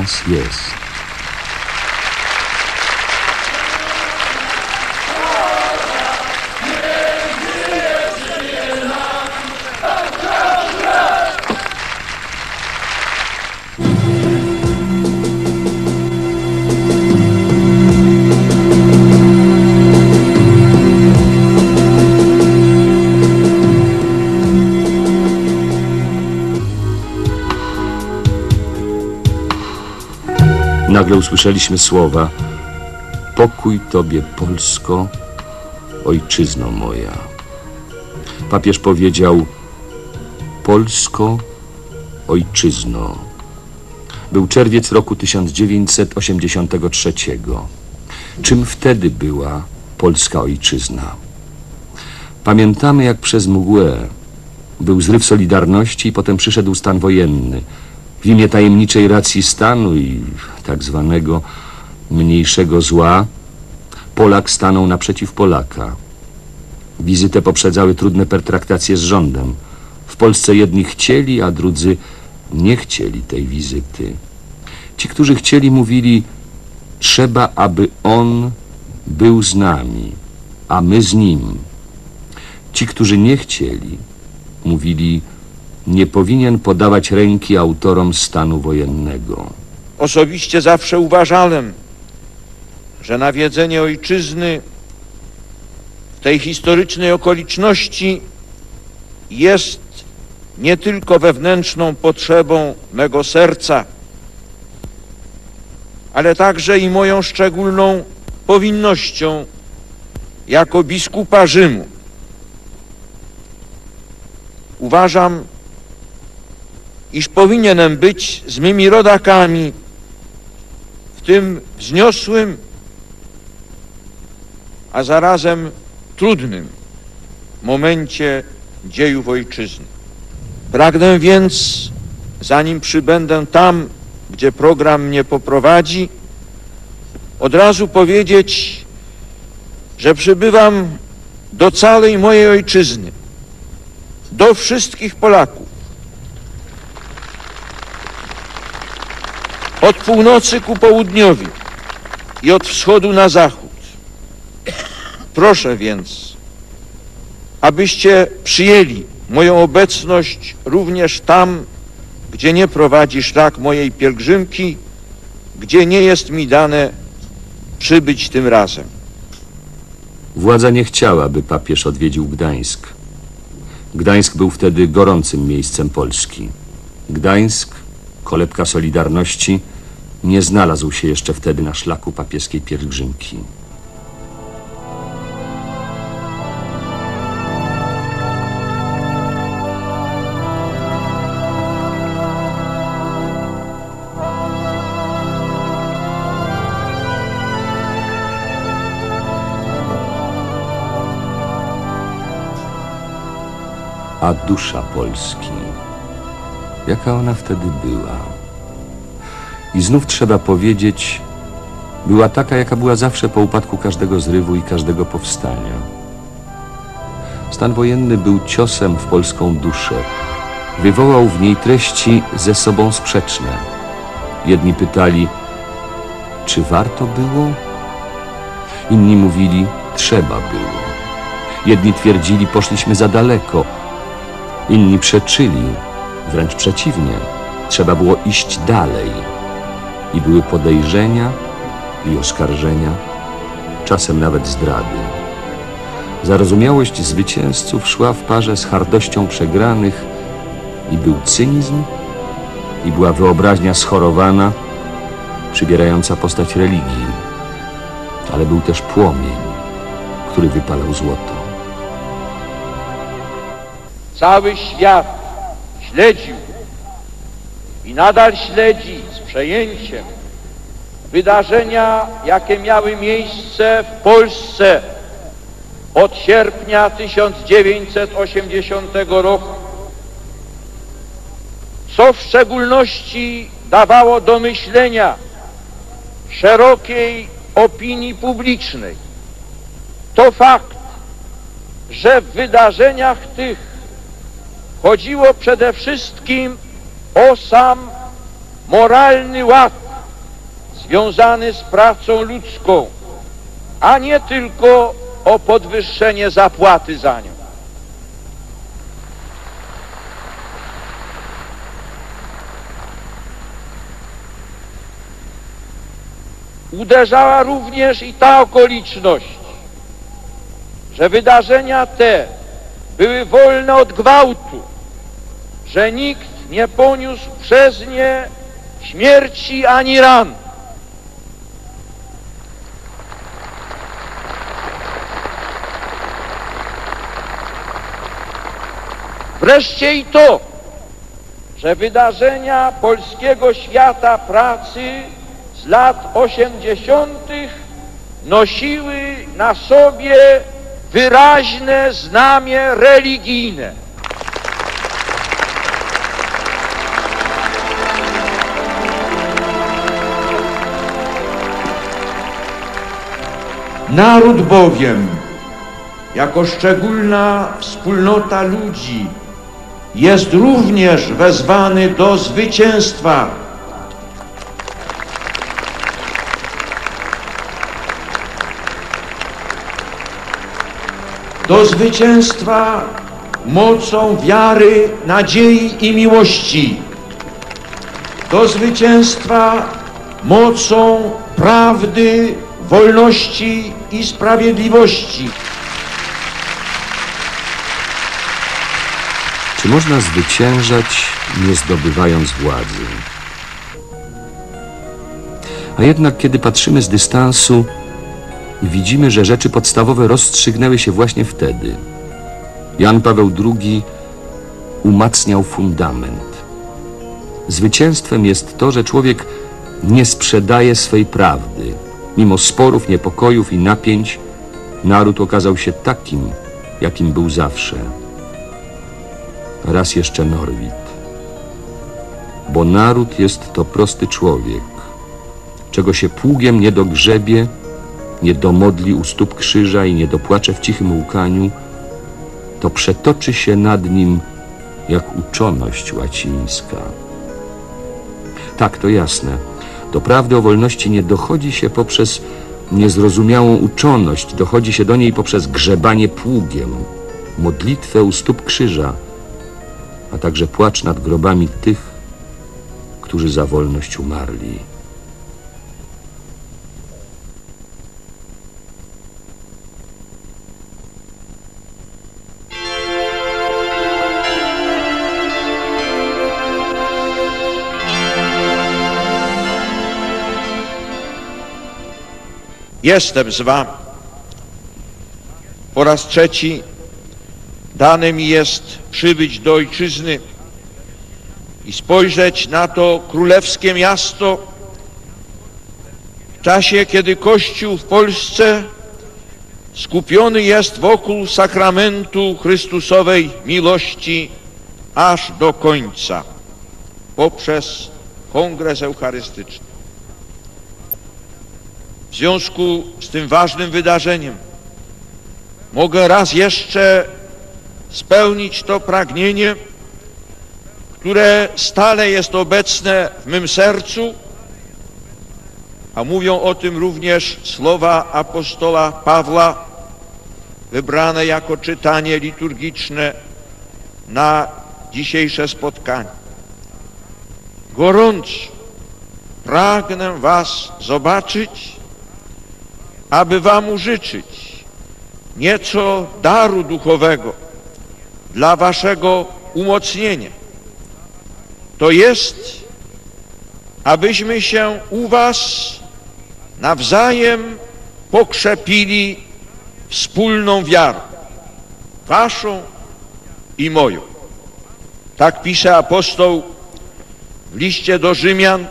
nas jest. Nagle usłyszeliśmy słowa Pokój Tobie, Polsko, ojczyzno moja. Papież powiedział Polsko, ojczyzno. Był czerwiec roku 1983. Czym wtedy była polska ojczyzna? Pamiętamy, jak przez mgłę był zryw Solidarności i potem przyszedł stan wojenny. W imię tajemniczej racji stanu i tak zwanego mniejszego zła Polak stanął naprzeciw Polaka. Wizytę poprzedzały trudne pertraktacje z rządem. W Polsce jedni chcieli, a drudzy nie chcieli tej wizyty. Ci, którzy chcieli, mówili trzeba, aby on był z nami, a my z nim. Ci, którzy nie chcieli, mówili nie powinien podawać ręki autorom stanu wojennego. Osobiście zawsze uważałem, że nawiedzenie ojczyzny w tej historycznej okoliczności jest nie tylko wewnętrzną potrzebą mego serca, ale także i moją szczególną powinnością jako biskupa Rzymu. Uważam, iż powinienem być z mymi rodakami w tym wzniosłym, a zarazem trudnym momencie dziejów ojczyzny. Pragnę więc, zanim przybędę tam, gdzie program mnie poprowadzi, od razu powiedzieć, że przybywam do całej mojej ojczyzny, do wszystkich Polaków, od północy ku południowi i od wschodu na zachód. Proszę więc, abyście przyjęli moją obecność również tam, gdzie nie prowadzi szlak mojej pielgrzymki, gdzie nie jest mi dane przybyć tym razem. Władza nie chciała, by papież odwiedził Gdańsk. Gdańsk był wtedy gorącym miejscem Polski. Gdańsk, kolebka Solidarności, nie znalazł się jeszcze wtedy na szlaku papieskiej pielgrzymki. A dusza Polski, jaka ona wtedy była? I znów trzeba powiedzieć, była taka, jaka była zawsze po upadku każdego zrywu i każdego powstania. Stan wojenny był ciosem w polską duszę. Wywołał w niej treści ze sobą sprzeczne. Jedni pytali, czy warto było? Inni mówili, trzeba było. Jedni twierdzili, poszliśmy za daleko. Inni przeczyli, wręcz przeciwnie, trzeba było iść dalej. I były podejrzenia i oskarżenia, czasem nawet zdrady. Zarozumiałość zwycięzców szła w parze z hardością przegranych i był cynizm, i była wyobraźnia schorowana, przybierająca postać religii, ale był też płomień, który wypalał złoto. Cały świat śledził i nadal śledzi przejęciem wydarzenia, jakie miały miejsce w Polsce od sierpnia 1980 roku, co w szczególności dawało do myślenia szerokiej opinii publicznej. To fakt, że w wydarzeniach tych chodziło przede wszystkim o sam moralny ład związany z pracą ludzką, a nie tylko o podwyższenie zapłaty za nią. Uderzała również i ta okoliczność, że wydarzenia te były wolne od gwałtu, że nikt nie poniósł przez nie śmierci ani ran. Wreszcie i to, że wydarzenia polskiego świata pracy z lat osiemdziesiątych nosiły na sobie wyraźne znamie religijne. Naród bowiem, jako szczególna wspólnota ludzi, jest również wezwany do zwycięstwa. Do zwycięstwa mocą wiary, nadziei i miłości. Do zwycięstwa mocą prawdy, wolności i sprawiedliwości. Czy można zwyciężać, nie zdobywając władzy? A jednak, kiedy patrzymy z dystansu, widzimy, że rzeczy podstawowe rozstrzygnęły się właśnie wtedy. Jan Paweł II umacniał fundament. Zwycięstwem jest to, że człowiek nie sprzedaje swej prawdy. Mimo sporów, niepokojów i napięć, naród okazał się takim, jakim był zawsze. Raz jeszcze Norwid. Bo naród jest to prosty człowiek, czego się pługiem nie dogrzebie, nie domodli u stóp krzyża i nie dopłacze w cichym łkaniu, to przetoczy się nad nim jak uczoność łacińska. Tak, to jasne. Do prawdy o wolności nie dochodzi się poprzez niezrozumiałą uczoność, dochodzi się do niej poprzez grzebanie pługiem, modlitwę u stóp krzyża, a także płacz nad grobami tych, którzy za wolność umarli. Jestem z wami. Po raz trzeci dane mi jest przybyć do ojczyzny i spojrzeć na to królewskie miasto w czasie, kiedy Kościół w Polsce skupiony jest wokół sakramentu Chrystusowej miłości aż do końca poprzez Kongres Eucharystyczny. W związku z tym ważnym wydarzeniem mogę raz jeszcze spełnić to pragnienie, które stale jest obecne w mym sercu, a mówią o tym również słowa apostola Pawła, wybrane jako czytanie liturgiczne na dzisiejsze spotkanie. Gorąco pragnę Was zobaczyć, aby Wam użyczyć nieco daru duchowego dla Waszego umocnienia. To jest, abyśmy się u Was nawzajem pokrzepili wspólną wiarą, Waszą i moją. Tak pisze apostoł w liście do Rzymian,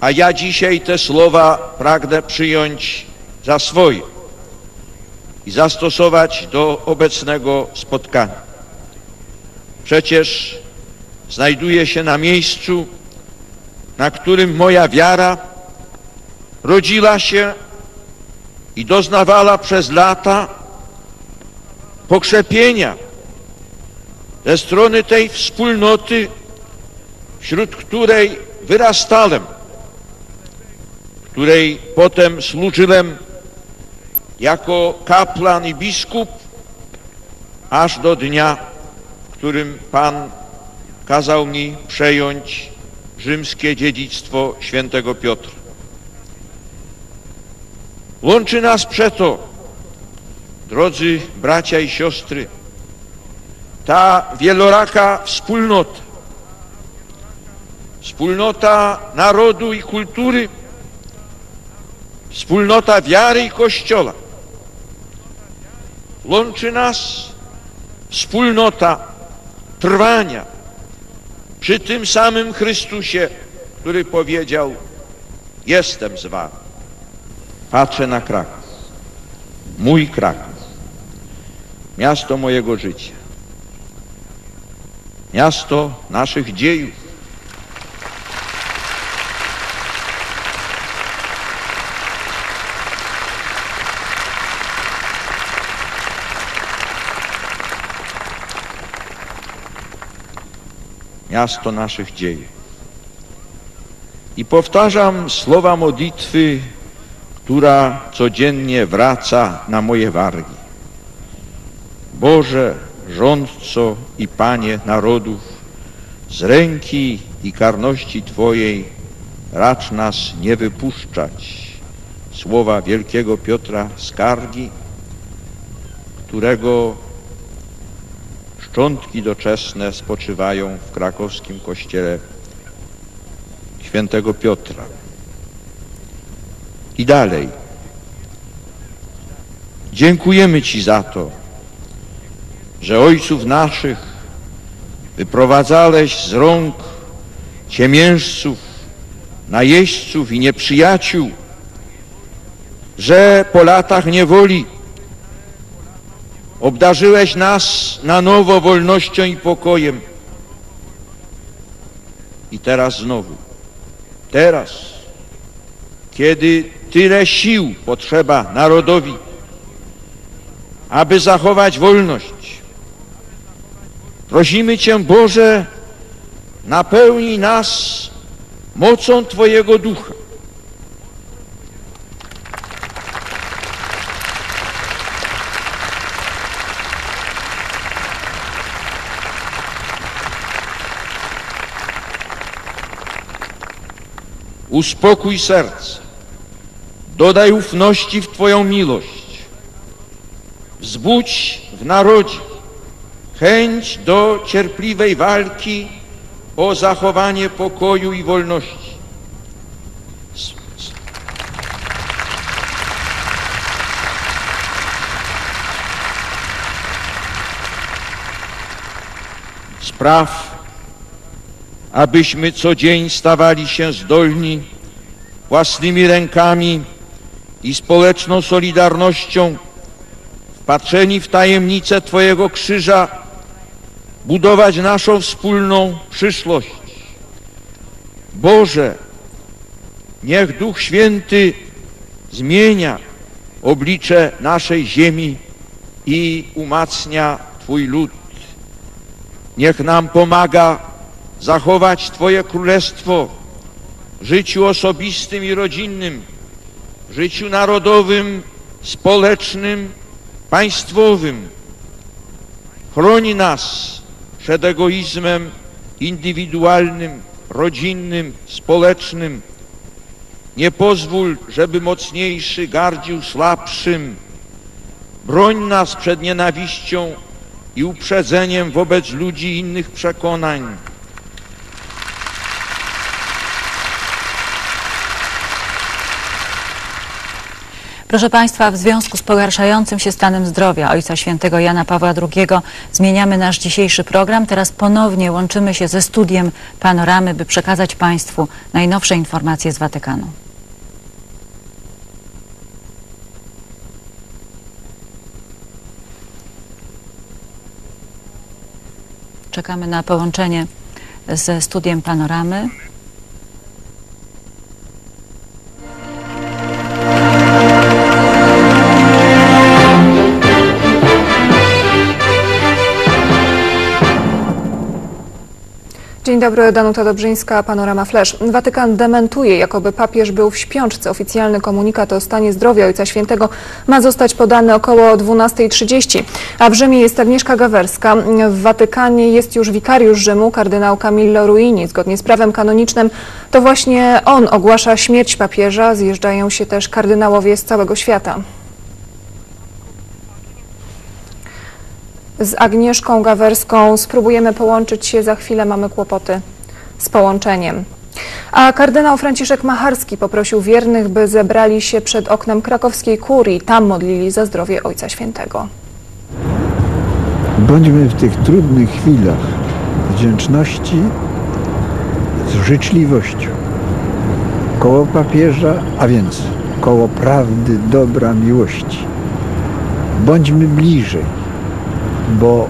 a ja dzisiaj te słowa pragnę przyjąć za swoje i zastosować do obecnego spotkania. Przecież znajduję się na miejscu, na którym moja wiara rodziła się i doznawała przez lata pokrzepienia ze strony tej wspólnoty, wśród której wyrastałem której potem służyłem jako kaplan i biskup, aż do dnia, w którym Pan kazał mi przejąć rzymskie dziedzictwo świętego Piotra. Łączy nas przeto, drodzy bracia i siostry, ta wieloraka wspólnota, wspólnota narodu i kultury, wspólnota wiary i Kościoła. Łączy nas wspólnota trwania przy tym samym Chrystusie, który powiedział, jestem z wami. Patrzę na Kraków, mój Kraków, miasto mojego życia, miasto naszych dziejów, miasto naszych dziejów. I powtarzam słowa modlitwy, która codziennie wraca na moje wargi. Boże, rządco i Panie narodów, z ręki i karności Twojej racz nas nie wypuszczać. Słowa wielkiego Piotra Skargi, którego szczątki doczesne spoczywają w krakowskim kościele świętego Piotra. I dalej. Dziękujemy Ci za to, że ojców naszych wyprowadzałeś z rąk ciemiężców, najeźdźców i nieprzyjaciół, że po latach niewoli obdarzyłeś nas na nowo wolnością i pokojem. I teraz znowu, teraz, kiedy tyle sił potrzeba narodowi, aby zachować wolność, prosimy Cię, Boże, napełnij nas mocą Twojego Ducha. Uspokój serce, dodaj ufności w Twoją miłość, wzbudź w narodzie chęć do cierpliwej walki o zachowanie pokoju i wolności. Spraw, abyśmy co dzień stawali się zdolni własnymi rękami i społeczną solidarnością, wpatrzeni w tajemnicę Twojego krzyża, budować naszą wspólną przyszłość. Boże, niech Duch Święty zmienia oblicze naszej ziemi i umacnia Twój lud. Niech nam pomaga zachować Twoje królestwo w życiu osobistym i rodzinnym, w życiu narodowym, społecznym, państwowym. Chroni nas przed egoizmem indywidualnym, rodzinnym, społecznym. Nie pozwól, żeby mocniejszy gardził słabszym. Broń nas przed nienawiścią i uprzedzeniem wobec ludzi innych przekonań. Proszę Państwa, w związku z pogarszającym się stanem zdrowia Ojca Świętego Jana Pawła II zmieniamy nasz dzisiejszy program. Teraz ponownie łączymy się ze studiem Panoramy, by przekazać Państwu najnowsze informacje z Watykanu. Czekamy na połączenie ze studiem Panoramy. Dzień dobry, Danuta Dobrzyńska, Panorama Flash. Watykan dementuje, jakoby papież był w śpiączce. Oficjalny komunikat o stanie zdrowia Ojca Świętego ma zostać podany około 12.30. A w Rzymie jest Agnieszka Gawerska. W Watykanie jest już wikariusz Rzymu, kardynał Camillo Ruini. Zgodnie z prawem kanonicznym to właśnie on ogłasza śmierć papieża. Zjeżdżają się też kardynałowie z całego świata. Z Agnieszką Gawerską spróbujemy połączyć się, za chwilę mamy kłopoty z połączeniem. A kardynał Franciszek Macharski poprosił wiernych, by zebrali się przed oknem krakowskiej kurii. Tam modlili za zdrowie Ojca Świętego. Bądźmy w tych trudnych chwilach wdzięczności z życzliwością. Koło papieża, a więc koło prawdy, dobra, miłości. Bądźmy bliżej, bo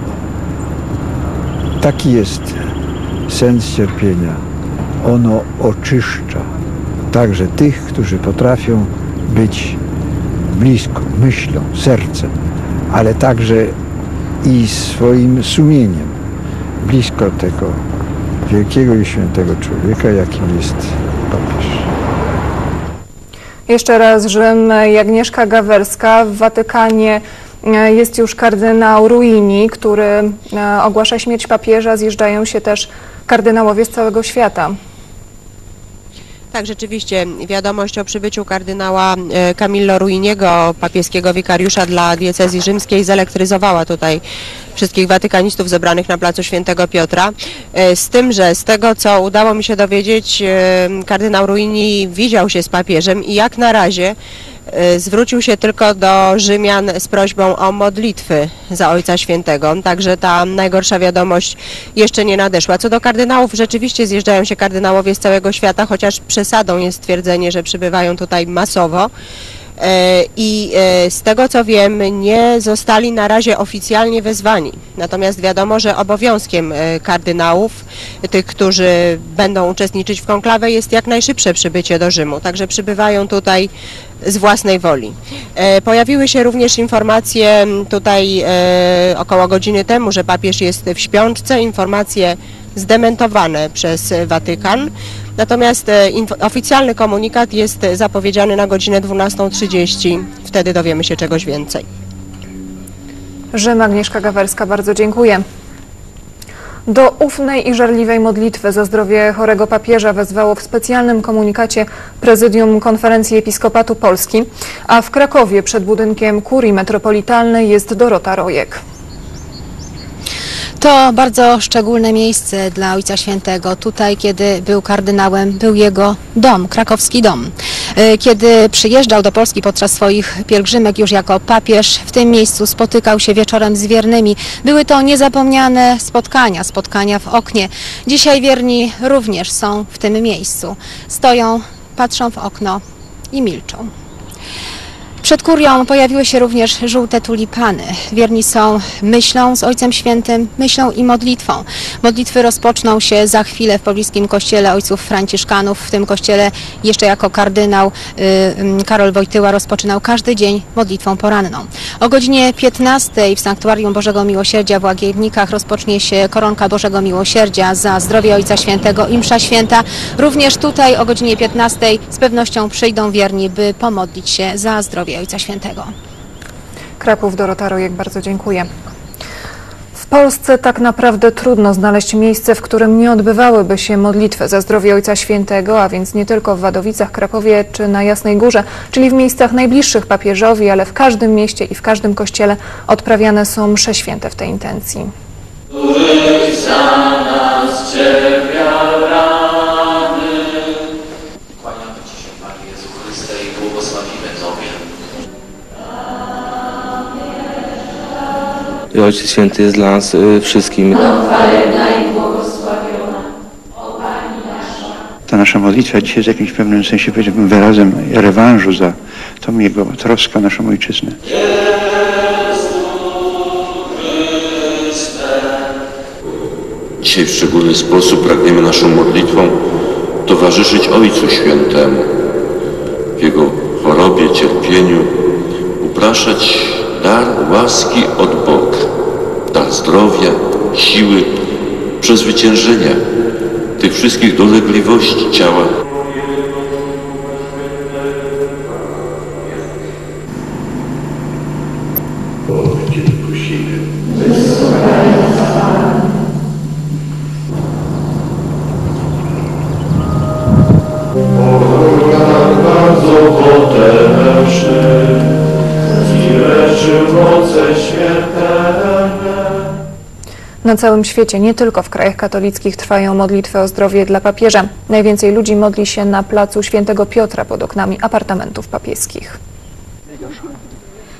taki jest sens cierpienia. Ono oczyszcza także tych, którzy potrafią być blisko, myślą, sercem, ale także i swoim sumieniem blisko tego wielkiego i świętego człowieka, jakim jest papież. Jeszcze raz Rzym i Agnieszka Gawerska w Watykanie jest już kardynał Ruini, który e, ogłasza śmierć papieża. Zjeżdżają się też kardynałowie z całego świata. Tak, rzeczywiście wiadomość o przybyciu kardynała e, Camillo Ruiniego, papieskiego wikariusza dla diecezji rzymskiej zelektryzowała tutaj wszystkich watykanistów zebranych na placu Świętego Piotra. E, Z tym, że z tego co udało mi się dowiedzieć, e, kardynał Ruini widział się z papieżem i jak na razie e, zwrócił się tylko do Rzymian z prośbą o modlitwy za Ojca Świętego, także ta najgorsza wiadomość jeszcze nie nadeszła. Co do kardynałów, rzeczywiście zjeżdżają się kardynałowie z całego świata, chociaż przesadą jest stwierdzenie, że przybywają tutaj masowo. E, I e, z tego co wiem, nie zostali na razie oficjalnie wezwani. Natomiast wiadomo, że obowiązkiem kardynałów, tych, którzy będą uczestniczyć w konklawę, jest jak najszybsze przybycie do Rzymu. Także przybywają tutaj z własnej woli. E, Pojawiły się również informacje tutaj e, około godziny temu, że papież jest w śpiączce. Informacje zdementowane przez Watykan. Natomiast e, oficjalny komunikat jest zapowiedziany na godzinę 12.30. Wtedy dowiemy się czegoś więcej. Rzym, Agnieszka Gawerska, bardzo dziękuję. Do ufnej i żarliwej modlitwy za zdrowie chorego papieża wezwało w specjalnym komunikacie Prezydium Konferencji Episkopatu Polski, a w Krakowie przed budynkiem Kurii Metropolitalnej jest Dorota Rojek. To bardzo szczególne miejsce dla Ojca Świętego. Tutaj, kiedy był kardynałem, był jego dom, krakowski dom. E, Kiedy przyjeżdżał do Polski podczas swoich pielgrzymek już jako papież, w tym miejscu spotykał się wieczorem z wiernymi. Były to niezapomniane spotkania, spotkania w oknie. Dzisiaj wierni również są w tym miejscu. Stoją, patrzą w okno i milczą. Przed kurią pojawiły się również żółte tulipany. Wierni są myślą z Ojcem Świętym, myślą i modlitwą. Modlitwy rozpoczną się za chwilę w pobliskim kościele ojców franciszkanów. W tym kościele jeszcze jako kardynał y, y, Karol Wojtyła rozpoczynał każdy dzień modlitwą poranną. O godzinie 15 w Sanktuarium Bożego Miłosierdzia w Łagiewnikach rozpocznie się koronka Bożego Miłosierdzia za zdrowie Ojca Świętego i msza święta. Również tutaj o godzinie 15 z pewnością przyjdą wierni, by pomodlić się za zdrowie Ojca Świętego. Kraków, Dorota Rojek, bardzo dziękuję. W Polsce tak naprawdę trudno znaleźć miejsce, w którym nie odbywałyby się modlitwy za zdrowie Ojca Świętego, a więc nie tylko w Wadowicach, Krakowie czy na Jasnej Górze, czyli w miejscach najbliższych papieżowi, ale w każdym mieście i w każdym kościele odprawiane są msze święte w tej intencji. Kłaniamy Ojciec Święty jest dla nas y, wszystkim. Ta nasza modlitwa dzisiaj jest w jakimś pewnym sensie powiedziałbym wyrazem rewanżu za tą jego troskę o naszą ojczyznę. Dzisiaj w szczególny sposób pragniemy naszą modlitwą towarzyszyć Ojcu Świętemu w Jego chorobie, cierpieniu, upraszać dar łaski od Boga, dar zdrowia, siły, przezwyciężenia tych wszystkich dolegliwości ciała. Na całym świecie, nie tylko w krajach katolickich, trwają modlitwy o zdrowie dla papieża. Najwięcej ludzi modli się na placu Świętego Piotra pod oknami apartamentów papieskich.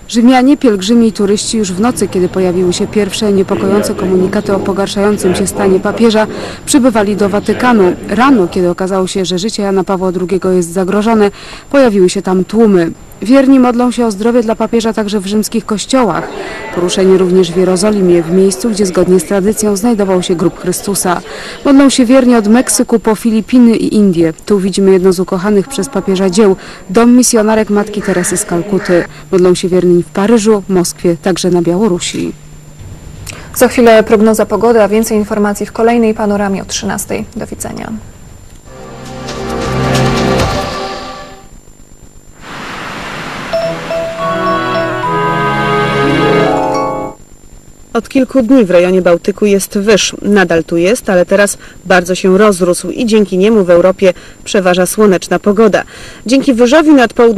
Rzymianie, pielgrzymi i turyści już w nocy, kiedy pojawiły się pierwsze niepokojące komunikaty o pogarszającym się stanie papieża, przybywali do Watykanu. Rano, kiedy okazało się, że życie Jana Pawła II jest zagrożone, pojawiły się tam tłumy. Wierni modlą się o zdrowie dla papieża także w rzymskich kościołach. Poruszeni również w Jerozolimie, w miejscu, gdzie zgodnie z tradycją znajdował się grób Chrystusa. Modlą się wierni od Meksyku po Filipiny i Indie. Tu widzimy jedno z ukochanych przez papieża dzieł, dom misjonarek Matki Teresy z Kalkuty. Modlą się wierni w Paryżu, Moskwie, także na Białorusi. Za chwilę prognoza pogody, a więcej informacji w kolejnej panoramie o 13. Do widzenia. Od kilku dni w rejonie Bałtyku jest wyż. Nadal tu jest, ale teraz bardzo się rozrósł i dzięki niemu w Europie przeważa słoneczna pogoda. Dzięki wyżowi nad południem